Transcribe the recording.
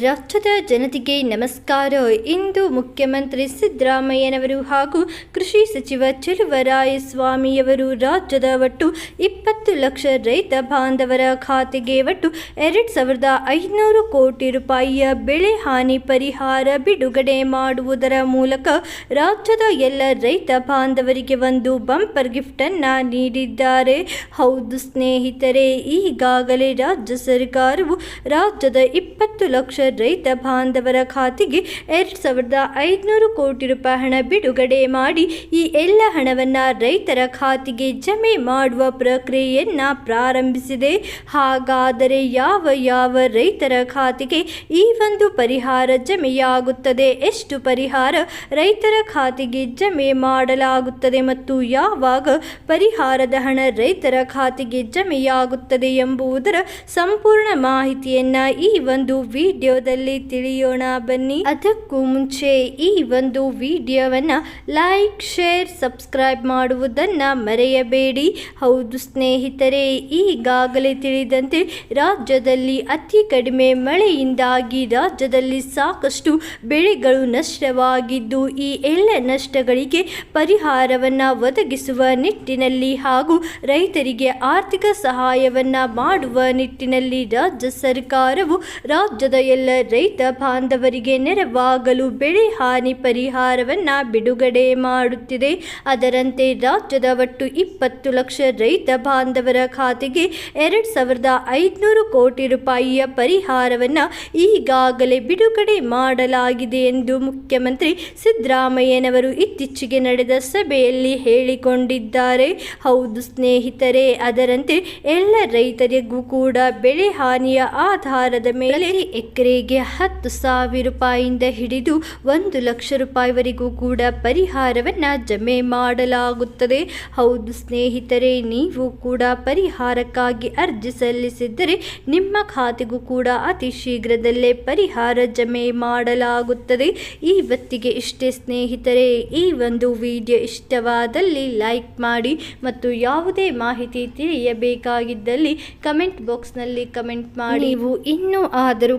ರಾಜ್ಯದ ಜನತೆಗೆ ನಮಸ್ಕಾರ. ಇಂದು ಮುಖ್ಯಮಂತ್ರಿ ಸಿದ್ದರಾಮಯ್ಯನವರು ಹಾಗೂ ಕೃಷಿ ಸಚಿವ ಚೆಲುವರಾಯಸ್ವಾಮಿಯವರು ರಾಜ್ಯದ ಒಟ್ಟು ಇಪ್ಪತ್ತು ಲಕ್ಷ ರೈತ ಬಾಂಧವರ ಖಾತೆಗೆ ಒಟ್ಟು ಎರಡು ಸಾವಿರದ ಐದುನೂರು ಕೋಟಿ ರೂಪಾಯಿಯ ಬೆಳೆ ಹಾನಿ ಪರಿಹಾರ ಬಿಡುಗಡೆ ಮಾಡುವುದರ ಮೂಲಕ ರಾಜ್ಯದ ಎಲ್ಲ ರೈತ ಬಾಂಧವರಿಗೆ ಒಂದು ಬಂಪರ್ ಗಿಫ್ಟನ್ನು ನೀಡಿದ್ದಾರೆ. ಹೌದು ಸ್ನೇಹಿತರೆ, ಈಗಾಗಲೇ ರಾಜ್ಯ ಸರ್ಕಾರವು ರಾಜ್ಯದ ಇಪ್ಪತ್ತು ಲಕ್ಷ ರೈತ ಬಾಂಧವರ ಖಾತೆಗೆ ಎರಡು ಸಾವಿರದ ಐದುನೂರು ಕೋಟಿ ರೂಪಾಯಿ ಹಣ ಬಿಡುಗಡೆ ಮಾಡಿ ಈ ಎಲ್ಲ ಹಣವನ್ನು ರೈತರ ಖಾತೆಗೆ ಜಮೆ ಮಾಡುವ ಪ್ರಕ್ರಿಯೆಯನ್ನು ಪ್ರಾರಂಭಿಸಿದೆ. ಹಾಗಾದರೆ ಯಾವ ಯಾವ ರೈತರ ಖಾತೆಗೆ ಈ ಒಂದು ಪರಿಹಾರ ಜಮೆಯಾಗುತ್ತದೆ? ಎಷ್ಟು ಪರಿಹಾರ ರೈತರ ಖಾತೆಗೆ ಜಮೆ ಮಾಡಲಾಗುತ್ತದೆ ಮತ್ತು ಯಾವಾಗ ಪರಿಹಾರದ ಹಣ ರೈತರ ಖಾತೆಗೆ ಜಮೆಯಾಗುತ್ತದೆ ಎಂಬುದರ ಸಂಪೂರ್ಣ ಮಾಹಿತಿಯನ್ನ ಈ ಒಂದು ವಿಡಿಯೋದಲ್ಲಿ ತಿಳಿಯೋಣ ಬನ್ನಿ. ಅದಕ್ಕೂ ಮುಂಚೆ ಈ ಒಂದು ವಿಡಿಯೋವನ್ನ ಲೈಕ್, ಶೇರ್, ಸಬ್ಸ್ಕ್ರೈಬ್ ಮಾಡುವುದನ್ನ ಮರೆಯಬೇಡಿ. ಹೌದು ಸ್ನೇಹಿತರೆ, ಈಗಾಗಲೇ ತಿಳಿದಂತೆ ರಾಜ್ಯದಲ್ಲಿ ಅತಿ ಕಡಿಮೆ ಮಳೆಯಿಂದಾಗಿ ರಾಜ್ಯದಲ್ಲಿ ಸಾಕಷ್ಟು ಬೆಳೆಗಳು ನಷ್ಟವಾಗಿದ್ದು, ಈ ಎಲ್ಲ ನಷ್ಟಗಳಿಗೆ ಪರಿಹಾರವನ್ನು ಒದಗಿಸುವ ನಿಟ್ಟಿನಲ್ಲಿ ಹಾಗೂ ರೈತರಿಗೆ ಆರ್ಥಿಕ ಸಹಾಯವನ್ನ ಮಾಡುವ ನಿಟ್ಟಿನಲ್ಲಿ ರಾಜ್ಯ ಸರ್ಕಾರವು ರಾಜ್ಯದ ಎಲ್ಲ ರೈತ ಬಾಂಧವರಿಗೆ ನೆರವಾಗಲು ಬೆಳೆ ಹಾನಿ ಪರಿಹಾರವನ್ನ ಬಿಡುಗಡೆ ಮಾಡುತ್ತಿದೆ. ಅದರಂತೆ ರಾಜ್ಯದ ಒಟ್ಟು ಇಪ್ಪತ್ತು ಲಕ್ಷ ರೈತ ಬಾಂಧವರ ಖಾತೆಗೆ ಎರಡು ಸಾವಿರದ ಐದುನೂರು ಕೋಟಿ ರೂಪಾಯಿಯ ಪರಿಹಾರವನ್ನ ಈಗಾಗಲೇ ಬಿಡುಗಡೆ ಮಾಡಲಾಗಿದೆ ಎಂದು ಮುಖ್ಯಮಂತ್ರಿ ಸಿದ್ದರಾಮಯ್ಯನವರು ಇತ್ತೀಚೆಗೆ ನಡೆದ ಸಭೆಯಲ್ಲಿ ಹೇಳಿಕೊಂಡಿದ್ದಾರೆ. ಹೌದು ಸ್ನೇಹಿತರೆ, ಅದರಂತೆ ಎಲ್ಲ ರೈತರಿಗೂ ಕೂಡ ಬೆಳೆ ಹಾನಿಯ ಆಧಾರದ ಮೇಲೆ ಎಕರೆಗೆ ಹತ್ತು ಸಾವಿರ ರೂಪಾಯಿಯಿಂದ ಹಿಡಿದು ಒಂದು ಲಕ್ಷ ರೂಪಾಯಿವರೆಗೂ ಕೂಡ ಪರಿಹಾರವನ್ನು ಜಮೆ ಮಾಡಲಾಗುತ್ತದೆ. ಹೌದು ಸ್ನೇಹಿತರೆ, ನೀವು ಕೂಡ ಪರಿಹಾರಕ್ಕಾಗಿ ಅರ್ಜಿ ಸಲ್ಲಿಸಿದ್ದರೆ ನಿಮ್ಮ ಖಾತೆಗೂ ಕೂಡ ಅತಿ ಶೀಘ್ರದಲ್ಲೇ ಪರಿಹಾರ ಜಮೆ ಮಾಡಲಾಗುತ್ತದೆ. ಇವತ್ತಿಗೆ ಇಷ್ಟೇ ಸ್ನೇಹಿತರೆ, ಈ ಒಂದು ವಿಡಿಯೋ ಇಷ್ಟವಾದಲ್ಲಿ ಲೈಕ್ ಮಾಡಿ ಮತ್ತು ಯಾವುದೇ ಮಾಹಿತಿ ತಿಳಿಯಬೇಕಾಗಿದ್ದಲ್ಲಿ ಕಮೆಂಟ್ ಬಾಕ್ಸ್ನಲ್ಲಿ ಕಮೆಂಟ್ ಮಾಡಿ. ನೀವು ಇನ್ನೂ ಆದರೂ